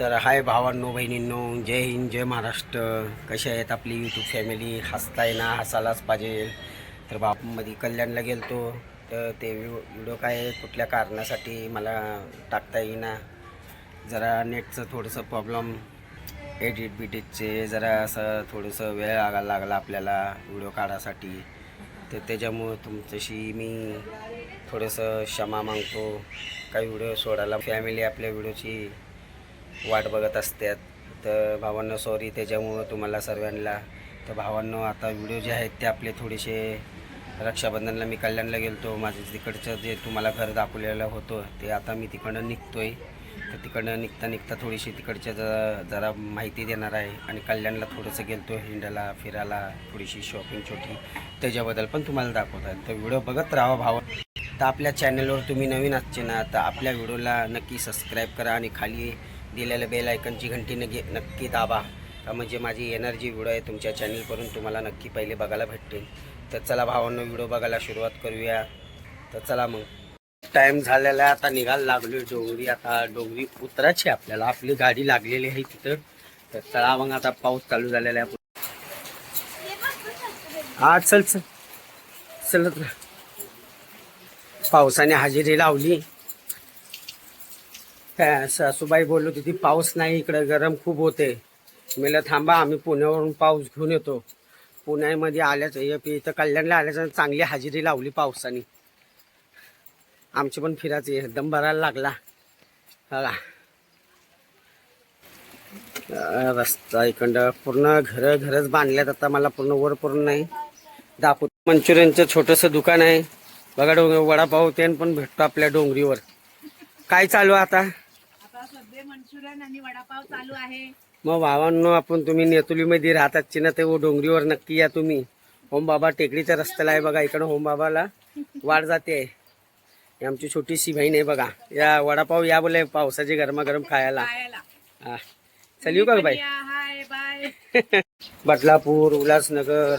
तर हाय भावांनो बहिणींनो जय हिंद जय महाराष्ट्र. कसे आहेत आपली यूट्यूब फॅमिली हसताय ना? हसायलाच पाहिजे. तर बापमध्ये कल्याणला गेलतो. तर ते व्हिडिओ काय कुठल्या कारणासाठी मला टाकता येईना. जरा नेटचं थोडंसं प्रॉब्लेम एडिट बिडिटचे जरा असं थोडंसं वेळ लागायला लागला आपल्याला व्हिडिओ काढायसाठी तर त्याच्यामुळं तुमच्याशी मी थोडंसं क्षमा मागतो. काही व्हिडिओ सोडायला. फॅमिली आपल्या व्हिडिओची वाट बघत असतात. तर भावांनो सॉरी त्याच्यामुळं तुम्हाला सर्वांना. तर भावांनो आता व्हिडिओ जे आहेत ते आपले थोडेसे रक्षाबंधनला मी कल्याणला गेलतो. माझं तिकडचं जे तुम्हाला घर दाखवलेलं होतं ते आता मी तिकडं आहे तर तिकडनं निघता निघता थोडीशी तिकडच्या जरा जरा माहिती देणार आहे. आणि कल्याणला थोडंसं गेलतो हिंडायला फिरायला थोडीशी शॉपिंग छोटी. त्याच्याबद्दल पण तुम्हाला दाखवत आहे. तर व्हिडिओ बघत राहा भावा तर आपल्या चॅनलवर तुम्ही नवीन असचे ना तर आपल्या व्हिडिओला नक्की सबस्क्राईब करा. आणि खाली दिलेल्या बेल आयकनची घंटी नक्की नक्की दाबा. का म्हणजे माझी एनर्जी व्हिडिओ आहे तुमच्या चॅनलवरून तुम्हाला नक्की पहिले बघायला भेटतील. तर चला भावांना व्हिडिओ बघायला सुरुवात करूया. तर चला मग. टाईम झालेला आहे आता निघायला लागलो डोंगरी. आता डोंगरी उतरायची आपल्याला. आपली गाडी लागलेली आहे तिथं. तर चला मग आता पाऊस चालू झालेला आहे. हा चल. चल चल. पावसाने हजेरी लावली. काय सासूबाई बोललो होती पाऊस नाही इकडे गरम खूप होते. मला थांबा आम्ही पुण्यावरून पाऊस घेऊन येतो. पुण्यामध्ये आल्याच इथं कल्याणला आल्याचं चांगली हजेरी लावली पावसाने. आमची पण फिरायचं एकदम भरायला लागला. हा रस्ता इकडं पूर्ण घर घरच बांधल्यात आता मला पूर्ण वर पूर्ण नाही. दाखवतो. मंचुरियनचं छोटंसं दुकान आहे. बघा डोंगर वडापाव ते पण भेटतो आपल्या डोंगरीवर. काय चालू आहे आता? आता सध्या मंचुरियन आणि वडापाव चालू आहे. मग भावांनो आपण तुम्ही नेतुलीमध्ये राहतात चिन्ह ते डोंगरीवर नक्की या तुम्ही. होम बाबा टेकडीच्या रस्त्याला आहे बघा इकडं होम बाबाला वाढ जाते. ही आमची छोटीशी बहीण आहे बघा. या वडापाव या बोले पावसाचे गरमागरम खायला. खायला. हा. चल का बाई? बाय. बदलापूर उल्हासनगर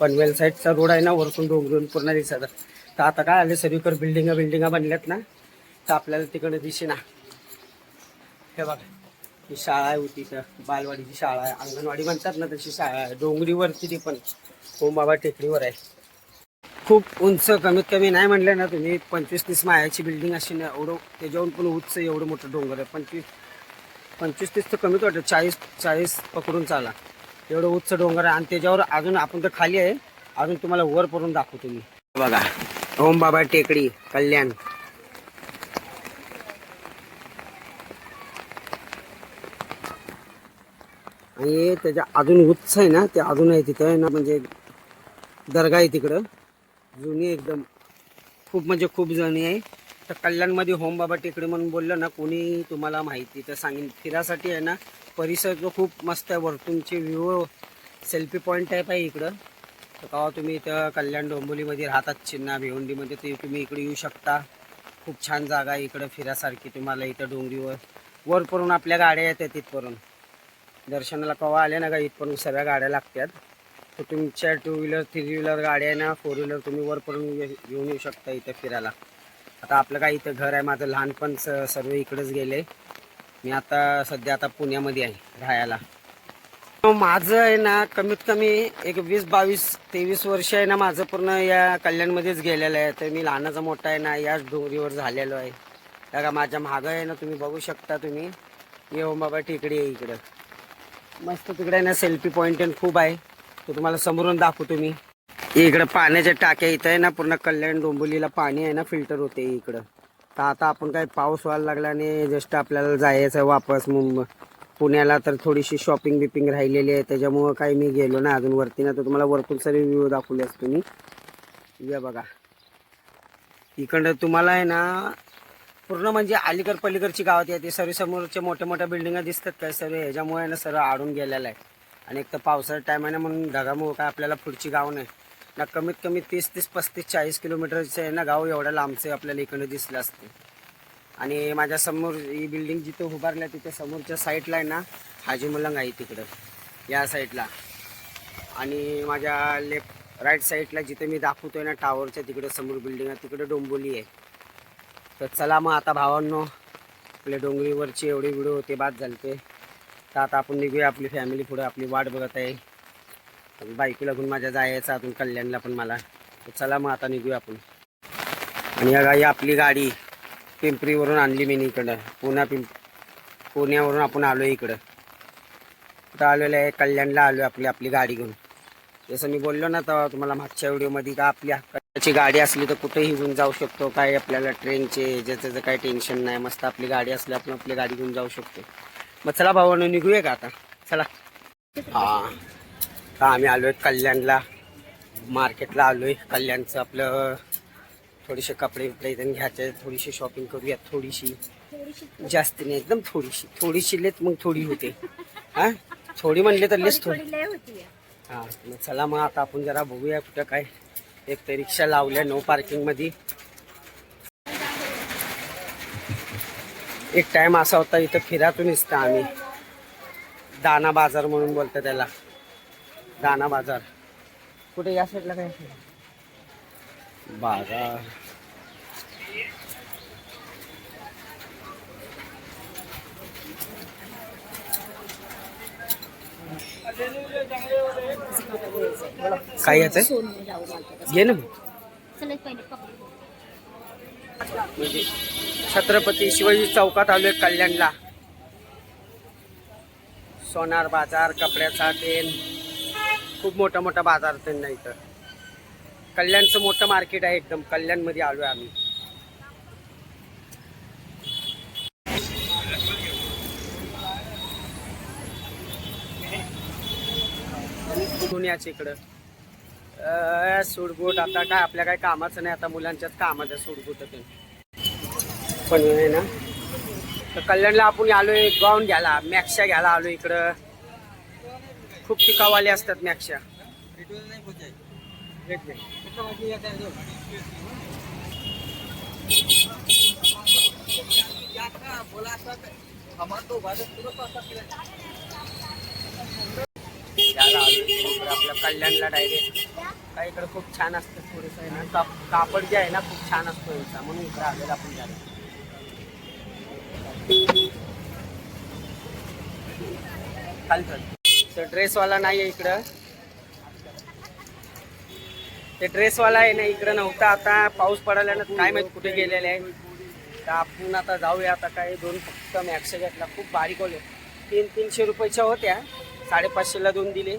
पनवेल साईडचा रोड आहे ना वरतून डोंगरून पूर्ण दिसत. तर आता काय आले सगळीकडे बिल्डिंगा बिल्डिंगा बनल्यात ना तर आपल्याला तिकडे दिसे ना हे बघा. ही शाळा आहे होती तर बालवाडीची शाळा आहे. अंगणवाडी म्हणतात ना तशी शाळा आहे. डोंगरीवरती ती पण. होमबाबा टेकडीवर आहे. खूप उंच कमीत कमी नाही म्हणलं ना तुम्ही. पंचवीस तीस मायाची बिल्डिंग अशी ना एवढं त्याच्यावरून पण उंच एवढं मोठं डोंगर आहे. पंचवीस पंचवीस तीस तर कमीच वाटतं. चाळीस चाळीस पकडून चाला. एवढं उच्च डोंगर आहे. आणि त्याच्यावर अजून आपण तर खाली आहे. अजून तुम्हाला वर पडून दाखवतो मी. बघा. ओम बाबा टेकडी कल्याण. आणि त्याच्या अजून उच्च आहे ना ते अजून आहे तिथं आहे ना म्हणजे दर्गा आहे तिकडं. जुनी एकदम. खूप म्हणजे खूप जुनी आहे. तर कल्याणमध्ये होमबाबा टेकडी म्हणून बोललं ना कोणी तुम्हाला माहिती तर सांगेन. फिरासाठी आहे ना परिसर जो खूप मस्त आहे वरतूनचे व्ह्यू सेल्फी पॉईंट टाईप आहे इकडं. तर का तुम्ही इथं कल्याण डोंबोलीमध्ये राहतात चिन्ना भिवंडीमध्ये ते तुम्ही इकडे येऊ शकता. खूप छान जागा आहे इकडं फिरासारखी तुम्हाला इथं डोंगरीवर. वरपरून आपल्या गाड्या येतात तिथपर्यंत. दर्शनाला कवा आले ना का इथपर्यंत सगळ्या गाड्या लागतात. तर तुमच्या टू व्हीलर थ्री व्हीलर गाड्या आहे ना फोर व्हीलर तुम्ही वरपर्यंत घेऊन येऊन येऊ शकता इथं फिरायला. आता आपलं काय इथं घर आहे माझं लहानपण स सर्व इकडेच गेले. मी आता सध्या आता पुण्यामध्ये आहे राहायला. माझं आहे ना कमीत कमी एक वीस बावीस तेवीस वर्ष आहे ना माझं पूर्ण या कल्याणमध्येच गेलेलं आहे. तर मी लहानाचा मोठा आहे ना याच डोंगरीवर झालेलो आहे. का माझ्या मागं आहे ना तुम्ही बघू शकता तुम्ही. येऊन हो बाबा टेकडी आहे इकडं. मस्त तिकडे ना सेल्फी पॉईंट आणि खूप आहे. तो तुम्हाला समोरून दाखवतो मी. इकडं पाण्याच्या टाक्या इथं आहे ना पूर्ण कल्याण डोंबोलीला पाणी आहे ना फिल्टर होते इकडं. तर आता आपण काय पाऊस व्हायला लागला आणि जस्ट आपल्याला जायचं आहे वापस मुंबई पुण्याला तर थोडीशी शॉपिंग बिपिंग राहिलेली आहे त्याच्यामुळं काही मी गेलो ना अजून वरती ना तर तुम्हाला वरतून सर्व व्ह्यू दाखवले असतो मी या बघा. इकडं तुम्हाला आहे ना पूर्ण म्हणजे अलीकड पलीकडची गावात येते. सर्व समोरच्या मोठ्या मोठ्या बिल्डिंगा दिसतात काय सर्व ह्याच्यामुळे ना सर्व आडून गेलेलं आहे. आणि एक तर पावसाळ्या टायमाने आहे ना म्हणून ढगामुळं काय आपल्याला पुढची गाव नाही. ना कमीत कमी तीस तीस पस्तीस चाळीस किलोमीटरचे आहे ना गाव एवढ्या लांबचे आपल्याला इकडे दिसलं असते. आणि माझ्यासमोर ही बिल्डिंग जिथं उभारल्या तिथे समोरच्या साईडला आहे ना हाजी मुलंग आहे तिकडं या साईडला आणि माझ्या लेफ्ट राईट साईडला जिथे मी दाखवतोय ना टावरच्या तिकडे समोर बिल्डिंग आहे. तिकडे डोंबोली आहे. तर चला मग आता भावांनो आपल्या डोंगरीवरचे एवढे व्हिडिओ होते बाद झालते. ते तर आता आपण निघूया आपली फॅमिली पुढे आपली वाट बघत आहे. बाईकला घेऊन माझ्या जायचं अजून कल्याणला पण मला. तर चला मग आता निघूया आपण. आणि या गाई आपली गाडी पिंपरीवरून आणली मी इकडं. पुण्या पिंप पुण्यावरून आपण आलो इकडं. कुठं आलेलं आहे कल्याणला आलो आपली आपली गाडी घेऊन. जसं मी बोललो ना तर तुम्हाला मागच्या व्हिडिओमध्ये का आपली हक्काची गाडी असली तर कुठेही घेऊन जाऊ शकतो. काय आपल्याला ट्रेनचे ज्याचं काही टेन्शन नाही मस्त आपली गाडी असली आपण आपली गाडी घेऊन जाऊ शकतो. मग चला भावानं निघूया का आता? चला. हा. का आम्ही आलोय कल्याणला. मार्केटला आलोय. कल्याणचं आपलं थोडेसे कपडे बिपडे इथून घ्यायचे थोडीशी शॉपिंग करूया थोडीशी. जास्त नाही एकदम थोडीशी. थोडीशी लेत मग थोडी होते. हा? थोडी म्हणले तर लेस थोडी. हा. मग चला मग आता आपण जरा बघूया कुठं काय एक तर रिक्षा लावल्या नो पार्किंगमध्ये एक टाइम असा होता इथं फिरातून इसतं आम्ही. दाना बाजार म्हणून बोलतात त्याला. दाना बाजार. कुठे या साईडला काय बाजार. काय याचं घे ना म्हणजे छत्रपती शिवाजी चौकात आलोय कल्याणला. सोनार बाजार कपड्याचा तेल. खूप मोठा मोठा बाजार त्यांना इथं. कल्याणचं मोठं मार्केट आहे एकदम. कल्याणमध्ये आलोय आम्ही. पुण्याच्या इकडं. सूडबूट आता काय आपल्या काय कामाचं नाही आता मुलांच्याच कामाचं सूडबूट ते. पण आहे ना तर कल्याणला आपण आलोय गाऊन घ्यायला मॅक्शा घ्यायला आलो इकडं. खूप टिकावाले असतात मॅक्शा भेट नाही. आपल्या कल्याणला डायरेक्ट काय इकडं खूप छान असतं थोडंसं आहे ना. काप कापड जे आहे ना खूप छान असतो यांचा. म्हणून इकडं आलेला आपण घ्यायला चालतं तर ड्रेसवाला नाही आहे इकडं. ते ड्रेसवाला आहे ना इकडं नव्हता. आता पाऊस पडाल्यानं काय माहीत कुठे गेलेले आहे. तर आपण आता जाऊया. आता काय दोन फक्त मॅक्स घेतला. खूप बारीक होले तीन तीनशे रुपयाच्या होत्या. साडेपाचशेला दोन दिले.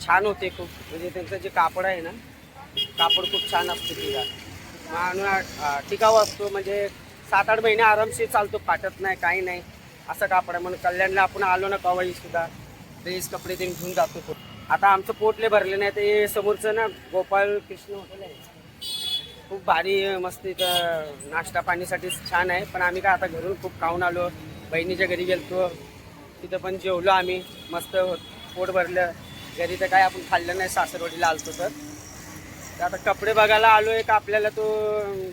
छान होते खूप. म्हणजे त्यांचं जे कापड आहे ना कापड खूप छान असतं तिला. माणूस टिकाऊ असतो म्हणजे सात आठ महिने आरामशीर चालतो फाटत नाही काही नाही. असं कापड आहे. म्हणून कल्याणला आपण आलो ना कवाई सुद्धा ड्रेस कपडे ते घेऊन जातो खूप आता आमचं पोटले भरले नाही ते समोरचं ना गोपाल कृष्ण हॉटेल आहे. खूप भारी मस्त इथं नाश्ता पाणीसाठी छान आहे. पण आम्ही काय आता घरून खूप खाऊन आलो. बहिणीच्या घरी गेलतो. तिथं पण जेवलो आम्ही. मस्त पोट भरलं. घरी तर काय आपण खाल्लं नाही सासरवडीला आलतो तर. आता कपडे बघायला आलो आहे का आपल्याला तो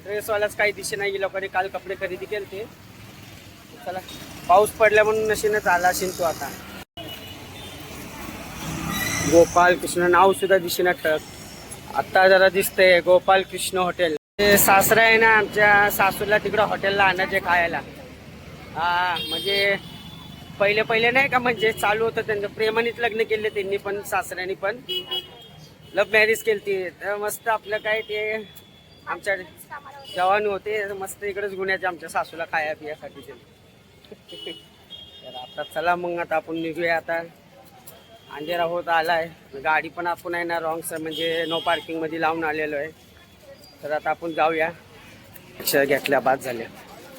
ड्रेसवालाच काही दिशे नाही लोकांनी काल कपडे खरेदी केले ते चला पाऊस पडल्या म्हणून नशीनं आला असेल तो आता. गोपाल कृष्ण नाव सुद्धा दिसेना ठळक. आत्ता जरा दिसतंय गोपाल कृष्ण हॉटेल. ते सासरा आहे ना आमच्या सासूला तिकडं हॉटेलला आणायचे खायला. हा म्हणजे पहिले पहिले नाही का म्हणजे चालू होतं त्यांचं. प्रेमानेच लग्न केले त्यांनी पण सासऱ्यानी पण. लव्ह मॅरेज केली तर मस्त आपलं काय ते आमच्या जवान होते. मस्त इकडेच गुन्ह्याचे आमच्या सासूला खाया पियासाठी ते. तर आता चला मग आता आपण निघूया आता. अंधेरा होत आलाय. गाडी पण आपण आहे ना रॉंग म्हणजे नो पार्किंगमध्ये लावून आलेलो आहे. तर आता आपण जाऊया. रिक्षा घेतल्या बाद झाल्या.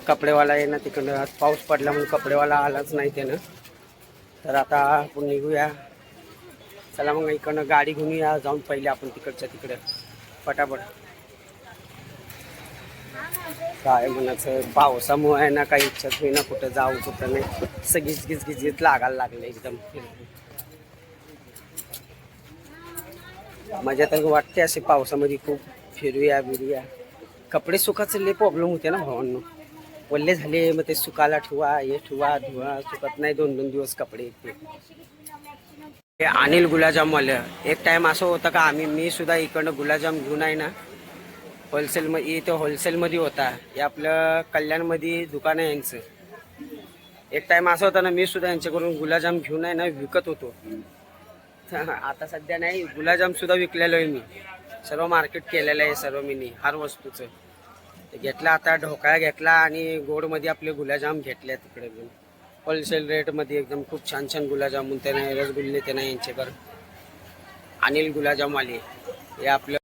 कपडेवाला आहे ना तिकडं. आज पाऊस पडला म्हणून कपडेवाला आलाच नाही त्यानं. तर आता आपण निघूया. चला मग इकडनं गाडी घेऊन या. जाऊन पहिले आपण तिकडच्या तिकडं. पटापट. काय म्हणायचं? पावसामुळे आहे ना काही इच्छाच होईना कुठं जाऊ कुठं नाही. सगळीच गिज गिजगीत लागायला लागले एकदम. मजा तर वाटते असे पावसामध्ये खूप फिरूया बिरूया. कपडे सुखाचं लय प्रॉब्लेम होते ना भावांना. वल्ले झाले मग ते सुकायला ठेवा हे ठेवा धुवा सुकत नाही दोन दोन दिवस कपडे ते हे अनिल गुलाबजामवाले एक टाइम असं होतं का आम्ही मी सुद्धा इकडनं गुलाबजाम घेऊन आहे ना होलसेलमध्ये इथं होलसेलमध्ये होता. हे आपलं कल्याणमध्ये दुकान आहे यांचं. एक टाइम असं होता ना मी सुद्धा यांच्याकडून गुलाबजाम घेऊन आहे ना विकत होतो. आता सध्या नाही गुलाबजाम सुद्धा विकलेलो आहे मी. सर्व मार्केट केलेलं आहे सर्व मी हर वस्तूचं. घेतला आता ढोकळा घेतला आणि गोडमध्ये आपले गुलाबजाम घेतले तिकडे पण होलसेल रेटमध्ये एकदम खूप छान छान गुलाबजामुन ते नाही रसगुल्ले ते नाही यांच्याकडे अनिल गुलाबजामवाले हे आपलं.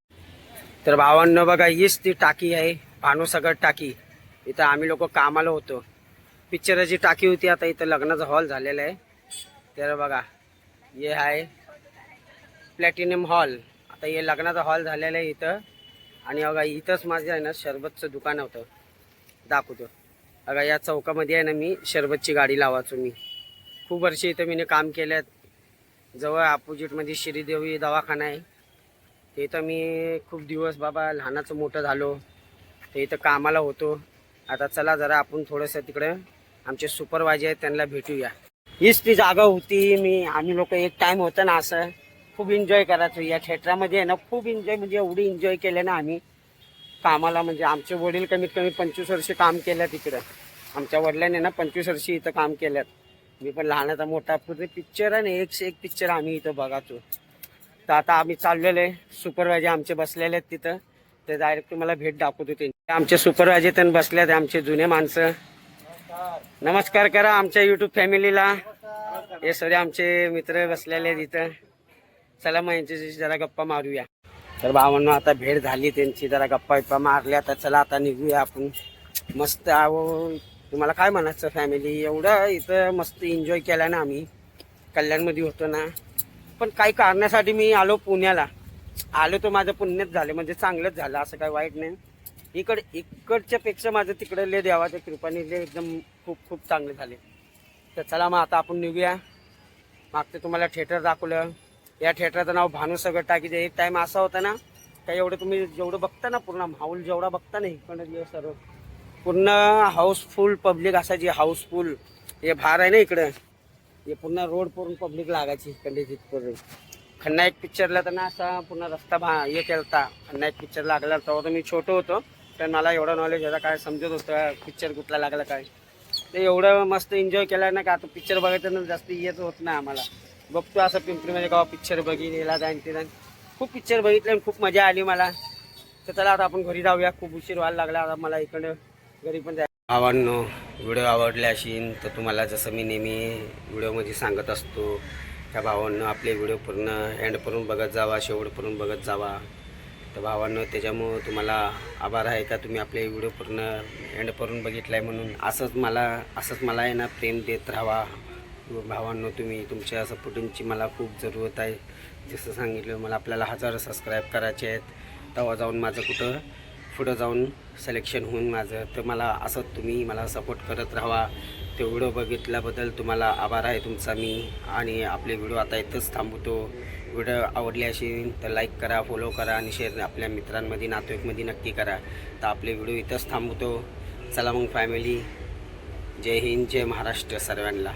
तर भावांना बघा हीच ती टाकी आहे भानुसागर टाकी. इथं आम्ही लोक कामाला होतो. पिक्चराची टाकी होती आता इथं लग्नाचा हॉल झालेला आहे. तर बघा हे आहे प्लॅटिनियम हॉल. आता हे लग्नाचा हॉल झालेला आहे इथं. आणि अगा इथंच माझं आहे ना शरबतचं दुकान होतं. दाखवतो. अगा या चौकामध्ये आहे ना मी शरबतची गाडी लावायचो मी. खूप वर्ष इथं मी काम केल्यात. जवळ अपोजिटमध्ये श्रीदेवी दवाखाना आहे. ते इथं मी खूप दिवस बाबा लहानाचं मोठं झालो. ते इथं कामाला होतो. आता चला जरा आपण थोडंसं तिकडं आमचे सुपरवायझर आहेत त्यांना भेटूया. हीच ती जागा होती मी. आम्ही लोक एक टाईम होतं ना असं. खूप एन्जॉय करायचो. या थिएटरमध्ये आहे ना खूप एन्जॉय म्हणजे एवढी एन्जॉय केलं ना आम्ही. कामाला म्हणजे आमचे वडील कमीत कमी पंचवीस वर्षी काम केलं तिकडं. आमच्या वडिलांनी ना पंचवीस वर्षी इथं काम केल्यात मी पण लहानाचा मोठा पूर्ण पिक्चर आहे ना एकशे एक पिक्चर आम्ही इथं बघायचो. तर आता आम्ही चाललेलो आहे. सुपरवायझर आमचे बसलेले आहेत तिथं. ते डायरेक्ट तुम्हाला भेट दाखवतो ते. आमचे सुपरवायझर त्यांनी बसले आहेत आमचे जुने माणसं. नमस्कार करा आमच्या युट्यूब फॅमिलीला हे सगळे आमचे मित्र बसलेले आहेत इथं. चला मग यांच्याशी जरा गप्पा मारूया. तर भावांना आता भेट झाली त्यांची जरा गप्पा बिप्पा मारल्या तर चला आता निघूया आपण. मस्त आहो. तुम्हाला काय म्हणायचं फॅमिली एवढं इथं मस्त एन्जॉय केला ना आम्ही. कल्याणमध्ये होतो ना. पण काही कारणासाठी मी आलो पुण्याला. आलो तर माझं पुण्यात झालं म्हणजे चांगलंच झालं असं काही वाईट नाही. इकड इकडच्यापेक्षा माझं तिकडे ले देवाच्या कृपाने ले एकदम खूप खूप चांगले झाले. तर चला मग आता आपण निघूया. मागचं तुम्हाला थिएटर दाखवलं. या थिएटरचं नाव भानुसगर टाकीचं एक टाइम असा होता ना का एवढं तुम्ही जेवढं बघता ना पूर्ण माहोल जेवढा बघता ना इकडं सर्व पूर्ण हाऊसफुल पब्लिक असायची हाऊसफुल हे भार आहे ना इकडं. हे पूर्ण रोड पूर्ण पब्लिक लागायची इकडे तिथपर्यंत खन्नायक पिक्चरला तर ना असा पूर्ण रस्ता भा हे केलता. खन्नायक पिक्चर लागला तेव्हा तर मी छोटं होतो. तर मला एवढं नॉलेज होता काय समजत होतं पिक्चर कुठला लागला काय. ते एवढं मस्त एन्जॉय केलं ना का आता पिक्चर बघायचं ना जास्त येत होत नाही आम्हाला. बघतो असं पिंपरीमध्ये म्हणजे का पिक्चर बघितलेला जाईन ते जाईन. खूप पिक्चर बघितले आणि खूप मजा आली मला. तर चला आता आपण घरी जाऊया. खूप उशीर व्हायला लागला आता मला इकडं. घरी पण जाय भावांनो व्हिडिओ आवडले असेल तर तुम्हाला जसं मी नेहमी व्हिडिओमध्ये सांगत असतो त्या भावांनो आपले व्हिडिओ पूर्ण एंडपर्यंत बघत जावा शेवटपर्यंत बघत जावा. तर भावांनो त्याच्यामुळं तुम्हाला आभार आहे का? तुम्ही आपले व्हिडिओ पूर्ण एंडपर्यंत बघितला आहे म्हणून. असंच मला असंच मला आहे ना प्रेम देत राहावा. भावांनो तुम्ही तुमच्या सपोर्टिंगची मला खूप जरूरत आहे. जसं सांगितलं मला आपल्याला हजार सबस्क्राईब करायचे आहेत. तेव्हा जाऊन माझं कुठं पुढं जाऊन सिलेक्शन होऊन माझं. तर मला असं तुम्ही मला सपोर्ट करत राहा. ते व्हिडिओ बघितल्याबद्दल तुम्हाला आभार आहे तुमचा मी. आणि आपले व्हिडिओ आता इथंच थांबवतो. व्हिडिओ आवडले असेल तर लाईक करा फॉलो करा आणि शेअर आपल्या मित्रांमध्ये नातेवाईकमध्ये नक्की करा. तर आपले व्हिडिओ इथंच थांबवतो. चला मग फॅमिली जय हिंद जय महाराष्ट्र सर्वांना.